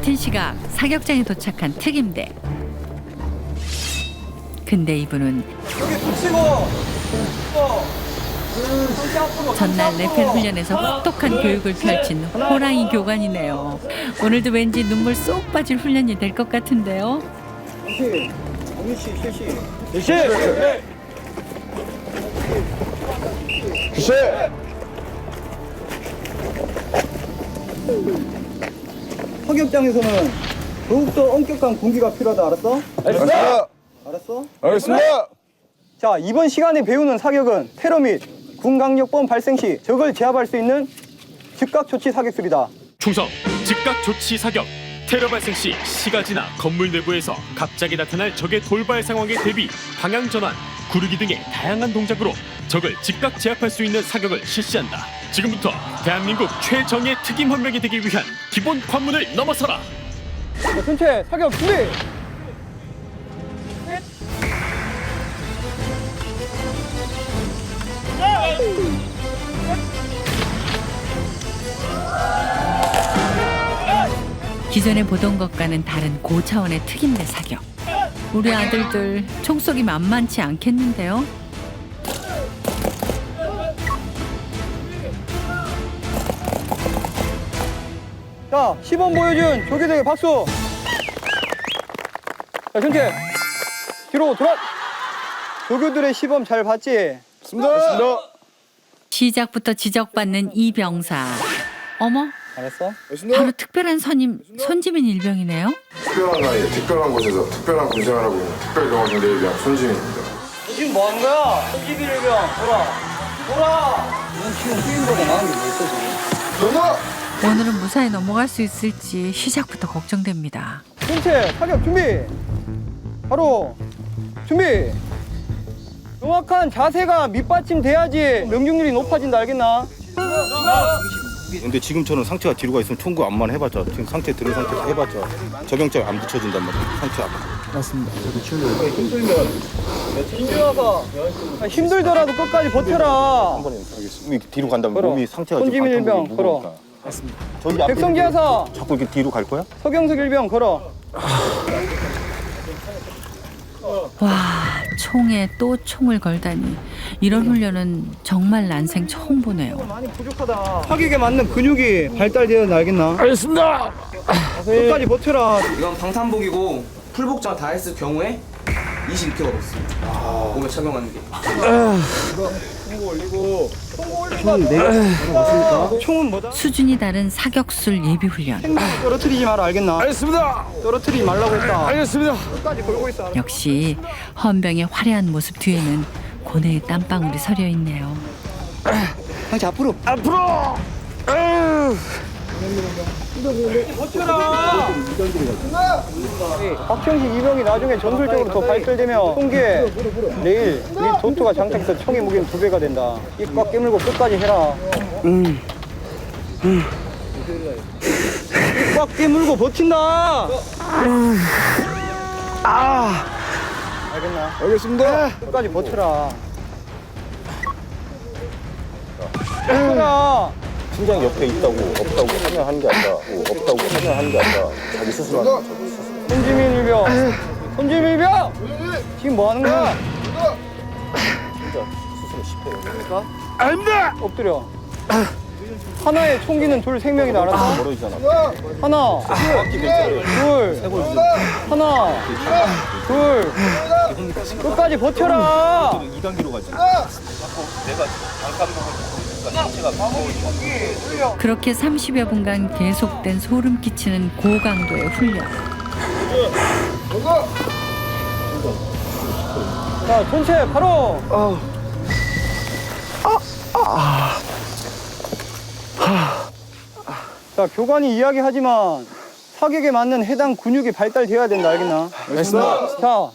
같은 시각 사격장에 도착한 특임대. 근데 이분은 여기 붙이고 전날 레펠 훈련에서 혹독한 교육을 펼친 호랑이 교관이네요. 오늘도 왠지 눈물 쏙 빠질 훈련이 될 것 같은데요. 정시 정시 실시 실시! 실시! 사격장에서는 더욱더 엄격한 공기가 필요하다 알았어? 알겠습니다! 알았어? 알겠습니다! 자 이번 시간에 배우는 사격은 테러 및 군강력범 발생 시 적을 제압할 수 있는 즉각 조치 사격술이다 충성 즉각 조치 사격 테러 발생 시 시가 지나 건물 내부에서 갑자기 나타날 적의 돌발 상황에 대비 방향 전환 구르기 등의 다양한 동작으로 적을 즉각 제압할 수 있는 사격을 실시한다. 지금부터 대한민국 최정예 특임 헌병이 되기 위한 기본 관문을 넘어서라. 자, 전체 사격 준비 기존에 보던 것과는 다른 고차원의 특임대 사격. 우리 아들들 총쏘기 만만치 않겠는데요? 자 시범 보여준 조교대의 박수 자 전체 뒤로 돌아 조교들의 시범 잘 봤지? 알겠습니다! 시작부터 지적받는 이 병사. 어머, 알았어? 바로 특별한 선임 손지민 일병이네요. 특별한 나이에 특별한 곳에서 특별한 군생활 하고 있는 특별병원인대에 대한 손지민입니다. 지금 뭐 하는 거야? 31명 돌아 돌아 넌 지금 뛰인보다 나은 게뭐 있어 지금 전화! 오늘은 무사히 넘어갈 수 있을지 시작부터 걱정됩니다. 전체 사격 준비. 바로 준비. 정확한 자세가 밑받침 돼야지 명중률이 높아진다. 알겠나? 근데 지금처럼 상체가 뒤로 가 있으면 총구 암만 해봤자 지금 상체 들은 상태에서 해봤자 저병장에 안 붙여진단 말이야 상체 앞 힘들어서 아, 힘들더라도 끝까지 버텨라. 한 번에 이렇게 뒤로 간다면 걸어. 몸이 상체가 손지민 지금 일병, 반통 저기 앞에 백성기 하사 자꾸 이렇게 뒤로 갈 거야? 서경석 일병 걸어 와, 총에 또 총을 걸다니. 이런 훈련은 정말 난생 처음 보네요. 많이 부족하다 사격에 맞는 근육이 발달되어야 알겠나? 알겠습니다! 끝까지 버텨라 이건 방탄복이고 풀복장 다 했을 경우에 22kg 없습니다. 몸에 착용하는 게. 총은 뭐다? 수준이 다른 사격술 예비 훈련. 떨어뜨리지 마라 알겠나? 알겠습니다! 떨어뜨리지 말라고 했다 알겠습니다! 끝까지 걸고 있어 역시 헌병의 화려한 모습 뒤에는 고뇌의 땀방울이 서려 있네요. 상체 앞으로 앞으로! 아유. 박형식 이병이 나중에 전술적으로 더 발달되며 총기에 내일 이 도트가 장착해서 총의 무게는 두 배가 된다. 입 꽉 깨물고 끝까지 해라. 입 꽉 깨물고 버틴다. 아. 알겠나? 알겠습니다! 끝까지 버텨라. 버텨라. 심장이 옆에 있다고 없다고 하면 하는 게 아니라 뭐 없다고 하면 하는 게 아니라 자기 스스로 하는 거죠 손지민 일병. 손지민 일병. 지금 뭐 하는 거야? 진짜 스스로 10회 아닙니다! 엎드려. 하나의 총기는 둘 생명이다 알았어? 멀어지잖아 하나, 둘, 하나, 둘. 끝까지 버텨라. 2단계로 가지 그렇게 30여 분간 계속된 소름 끼치는 고강도의 훈련. 자, 전체 바로. 자, 교관이 이야기하지만 사격에 맞는 해당 근육이 발달되어야 된다. 알겠나? 알겠습니다! 자,